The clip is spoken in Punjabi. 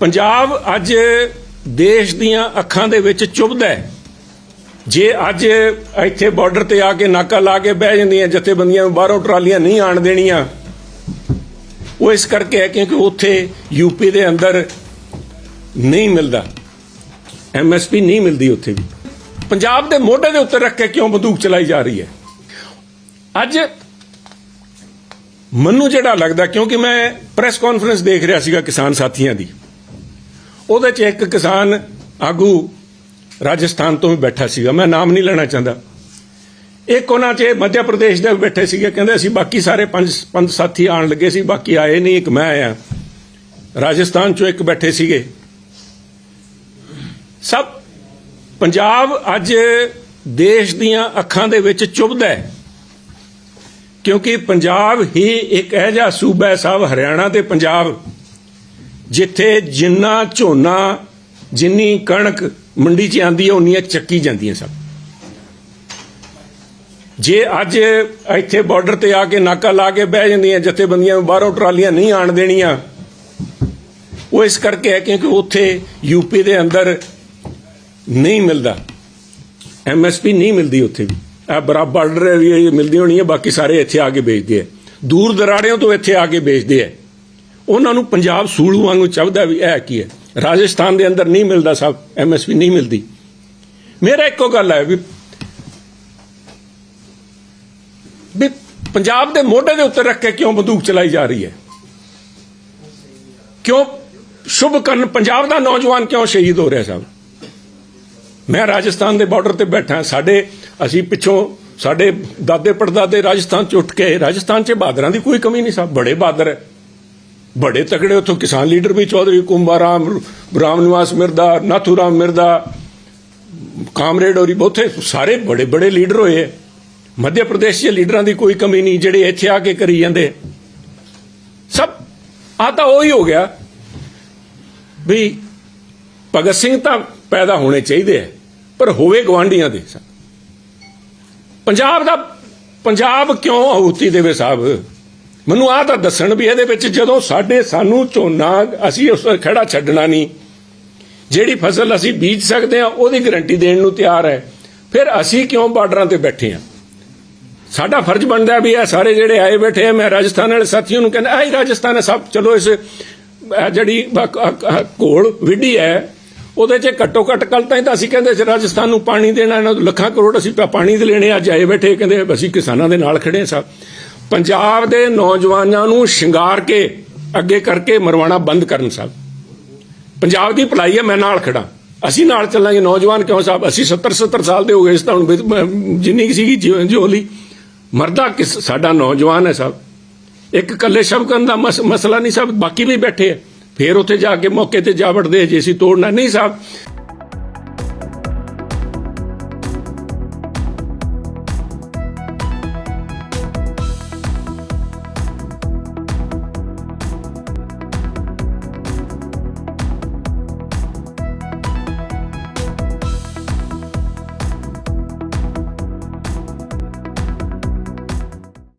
ਪੰਜਾਬ ਅੱਜ ਦੇਸ਼ ਦੀਆਂ ਅੱਖਾਂ ਦੇ ਵਿੱਚ ਚੁਭਦਾ ਹੈ। ਜੇ ਅੱਜ ਇੱਥੇ ਬਾਰਡਰ ਤੇ ਆ ਕੇ ਨਾਕਾ ਲਾ ਕੇ ਬਹਿ ਜਾਂਦੀਆਂ ਜਥੇਬੰਦੀਆਂ ਨੂੰ ਬਾਹਰੋਂ ਟਰਾਲੀਆਂ ਨਹੀਂ ਆਣ ਦੇਣੀਆਂ, ਉਹ ਇਸ ਕਰਕੇ ਹੈ ਕਿਉਂਕਿ ਉੱਥੇ ਯੂਪੀ ਦੇ ਅੰਦਰ ਨਹੀਂ ਮਿਲਦਾ। ਐਮਐਸਪੀ ਨਹੀਂ ਮਿਲਦੀ ਉੱਥੇ ਵੀ। ਪੰਜਾਬ ਦੇ ਮੋਢੇ ਦੇ ਉੱਤੇ ਰੱਖ ਕੇ ਕਿਉਂ ਬੰਦੂਕ ਚਲਾਈ ਜਾ ਰਹੀ ਹੈ? ਅੱਜ ਮੈਨੂੰ ਜਿਹੜਾ ਲੱਗਦਾ, ਕਿਉਂਕਿ ਮੈਂ ਪ੍ਰੈਸ ਕਾਨਫਰੰਸ ਦੇਖ ਰਿਹਾ ਸੀਗਾ ਕਿਸਾਨ ਸਾਥੀਆਂ ਦੀ ਉਹਦੇ 'ਚ ਇੱਕ ਕਿਸਾਨ ਆਗੂ ਰਾਜਸਥਾਨ ਤੋਂ ਵੀ ਬੈਠਾ ਸੀਗਾ। ਮੈਂ ਨਾਮ ਨਹੀਂ ਲੈਣਾ ਚਾਹੁੰਦਾ। ਇੱਕ ਉਹਨਾਂ 'ਚ ਮੱਧ ਪ੍ਰਦੇਸ਼ ਦੇ ਬੈਠੇ ਸੀਗੇ। ਕਹਿੰਦੇ ਅਸੀਂ ਬਾਕੀ ਸਾਰੇ ਪੰਜ ਪੰਜ ਸਾਥੀ ਆਣ ਲੱਗੇ ਸੀ, ਬਾਕੀ ਆਏ ਨਹੀਂ, ਇੱਕ ਮੈਂ ਆਇਆ। ਰਾਜਸਥਾਨ 'ਚੋਂ ਇੱਕ ਬੈਠੇ ਸੀਗੇ। ਸਭ ਪੰਜਾਬ ਅੱਜ ਦੇਸ਼ ਦੀਆਂ ਅੱਖਾਂ ਦੇ ਵਿੱਚ ਚੁਭਦਾ ਹੈ। ਕਿਉਂਕਿ ਪੰਜਾਬ ਹੀ ਇੱਕ ਇਹੋ ਜਿਹਾ ਸੂਬਾ ਹੈ ਸਾਹਿਬ ਹਰਿਆਣਾ ਤੇ ਪੰਜਾਬ। ਜਿੱਥੇ ਜਿੰਨਾ ਝੋਨਾ, ਜਿੰਨੀ ਕਣਕ ਮੰਡੀ 'ਚ ਆਂਦੀ ਹੈ ਉਨੀਆਂ ਚੱਕੀ ਜਾਂਦੀਆਂ ਸਭ ਜੇ ਅੱਜ ਇੱਥੇ ਬਾਰਡਰ ਤੇ ਆ ਕੇ ਨਾਕਾ ਲਾ ਕੇ ਬਹਿ ਜਾਂਦੀਆਂ ਜਥੇਬੰਦੀਆਂ ਨੂੰ, ਬਾਹਰੋਂ ਟਰਾਲੀਆਂ ਨਹੀਂ ਆਣ ਦੇਣੀਆਂ, ਉਹ ਇਸ ਕਰਕੇ ਹੈ ਕਿਉਂਕਿ ਉੱਥੇ ਯੂਪੀ ਦੇ ਅੰਦਰ ਨਹੀਂ ਮਿਲਦਾ। ਐਮਐਸਪੀ ਨਹੀਂ ਮਿਲਦੀ ਉੱਥੇ ਵੀ। ਇਹ ਬਰਾਬਰ ਬਾਰਡਰ ਵੀ ਮਿਲਦੀ ਹੋਣੀ ਹੈ ਬਾਕੀ ਸਾਰੇ ਇੱਥੇ ਆ ਕੇ ਵੇਚਦੇ ਆ। ਦੂਰ ਦਰਾੜਿਆਂ ਤੋਂ ਇੱਥੇ ਆ ਕੇ ਵੇਚਦੇ ਆ। ਉਹਨਾਂ ਨੂੰ ਪੰਜਾਬ ਸੂਲੂ ਵਾਂਗੂ ਚੱਬਦਾ ਵੀ ਇਹ ਕੀ ਹੈ? ਰਾਜਸਥਾਨ ਦੇ ਅੰਦਰ ਨਹੀਂ ਮਿਲਦਾ ਸਭ, ਐਮਐਸਪੀ ਨਹੀਂ ਮਿਲਦੀ। ਮੇਰਾ ਇੱਕੋ ਗੱਲ ਹੈ ਵੀ ਵੀ ਪੰਜਾਬ ਦੇ ਮੋਢੇ ਦੇ ਉੱਤੇ ਰੱਖ ਕੇ ਕਿਉਂ ਬੰਦੂਕ ਚਲਾਈ ਜਾ ਰਹੀ ਹੈ? ਕਿਉਂ ਸ਼ੁਭ ਕਰਨ ਪੰਜਾਬ ਦਾ ਨੌਜਵਾਨ ਕਿਉਂ ਸ਼ਹੀਦ ਹੋ ਰਿਹਾ ਸਾਹਿਬ? ਮੈਂ ਰਾਜਸਥਾਨ ਦੇ ਬਾਰਡਰ ਤੇ ਬੈਠਾ, ਸਾਡੇ ਅਸੀਂ ਪਿੱਛੋਂ ਸਾਡੇ ਦਾਦੇ ਪੜਦਾਦੇ ਰਾਜਸਥਾਨ ਚ ਉੱਠ ਕੇ, ਰਾਜਸਥਾਨ ਚ ਬਹਾਦਰਾਂ ਦੀ ਕੋਈ ਕਮੀ ਨਹੀਂ ਸਾਹਿਬ ਬੜੇ ਬਹਾਦਰ ਹੈ। ਬੜੇ ਤਕੜੇ ਉੱਥੋਂ ਕਿਸਾਨ ਲੀਡਰ ਵੀ ਚੌਧਰੀ ਕੁੰਭਾਰਾਮ ਰਾਮ ਨਿਵਾਸ ਮਿਰਦਾ ਨਾਥੂਰਾਮ ਮਿਰਦਾ, ਕਾਮਰੇਡ ਔਰੀ ਬਹੁਤੇ ਸਾਰੇ ਬੜੇ ਬੜੇ ਲੀਡਰ ਹੋਏ ਮੱਧ ਪ੍ਰਦੇਸ਼ ਦੇ ਲੀਡਰਾਂ ਦੀ ਕੋਈ ਕਮੀ ਨਹੀਂ, ਜਿਹੜੇ ਇੱਥੇ ਆ ਕੇ ਕਰੀ ਜਾਂਦੇ। ਸਭ ਆ ਤਾਂ ਉਹੀ ਹੋ ਗਿਆ ਵੀ ਭਗਤ ਸਿੰਘ ਤਾਂ ਪੈਦਾ ਹੋਣੇ ਚਾਹੀਦੇ ਹੈ ਪਰ ਹੋਵੇ ਗਵਾਂਢੀਆਂ ਦੇ। ਪੰਜਾਬ ਦਾ, ਪੰਜਾਬ ਕਿਉਂ ਆਹੂਤੀ ਦੇਵੇ ਸਾਹਿਬ? ਮੈਨੂੰ ਆਹ ਤਾਂ ਦੱਸਣ ਵੀ ਇਹਦੇ ਵਿੱਚ ਜਦੋਂ ਸਾਡੇ ਸਾਨੂੰ ਝੋਨਾ ਅਸੀਂ ਉਸ ਖੜਾ ਛੱਡਣਾ ਨਹੀਂ, ਜਿਹੜੀ ਫਸਲ ਅਸੀਂ ਬੀਜ ਸਕਦੇ ਹਾਂ, ਉਹਦੀ ਗਾਰੰਟੀ ਦੇਣ ਨੂੰ ਤਿਆਰ ਹੈ। ਫਿਰ ਅਸੀਂ ਕਿਉਂ ਬਾਰਡਰਾਂ ਤੇ ਬੈਠੇ ਹਾਂ? ਸਾਡਾ ਫਰਜ਼ ਬਣਦਾ ਵੀ ਇਹ ਸਾਰੇ ਜਿਹੜੇ ਆਏ ਬੈਠੇ ਆ, ਮੈਂ ਰਾਜਸਥਾਨ ਵਾਲੇ ਸਾਥੀਆਂ ਨੂੰ ਕਹਿੰਦਾ ਆਈ ਰਾਜਸਥਾਨ ਹੈ ਸਭ, ਚਲੋ ਇਸ ਜਿਹੜੀ ਘੋਲ ਵਿੱਢੀ ਹੈ, ਉਹਦੇ 'ਚ ਘੱਟੋ ਘੱਟ ਕੱਲ ਤਾਂ ਤਾਂ ਅਸੀਂ ਕਹਿੰਦੇ ਸੀ, ਰਾਜਸਥਾਨ ਨੂੰ ਪਾਣੀ ਦੇਣਾ, ਇਹਨਾਂ ਨੂੰ ਲੱਖਾਂ ਕਰੋੜ ਅਸੀਂ ਪਾਣੀ ਦੇ ਲੈਣੇ ਅੱਜ ਆਏ ਬੈਠੇ, ਕਹਿੰਦੇ ਅਸੀਂ ਕਿਸਾਨਾਂ ਦੇ ਨਾਲ ਖੜੇ ਹਾਂ ਸਭ ਪੰਜਾਬ ਦੇ ਨੌਜਵਾਨਾਂ ਨੂੰ ਸ਼ਿੰਗਾਰ ਕੇ ਅੱਗੇ ਕਰਕੇ ਮਰਵਾਣਾ ਬੰਦ ਕਰਨ ਸਾਹਿਬ। ਪੰਜਾਬ ਦੀ ਭਲਾਈ ਹੈ, ਮੈਂ ਨਾਲ ਖੜਾ ਅਸੀਂ ਨਾਲ ਚੱਲਾਂਗੇ। ਨੌਜਵਾਨ ਕਿਉਂ ਸਾਹਿਬ? ਅਸੀਂ 70 70 ਸਾਲ ਦੇ ਹੋ ਗਏ ਇਸ ਤਾਂ ਹੁਣ ਜਿੰਨੀ ਸੀਗੀ ਜਿਉ- ਜਿਉਲੀ। ਮਰਦਾ ਕਿਸ ਸਾਡਾ ਨੌਜਵਾਨ ਹੈ ਸਾਹਿਬ। ਇੱਕ ਕੱਲੇ ਸ਼ਬਕਨ ਦਾ ਮਸਲਾ ਨਹੀਂ ਸਾਹਿਬ, ਬਾਕੀ ਵੀ ਬੈਠੇ ਆ। ਫੇਰ ਉੱਥੇ ਜਾ ਕੇ ਮੌਕੇ ਤੇ ਜਾ ਵੜਦੇ ਜੇ ਅਸੀਂ ਤੋੜਨਾ। ਨਹੀਂ ਸਾਹਿਬ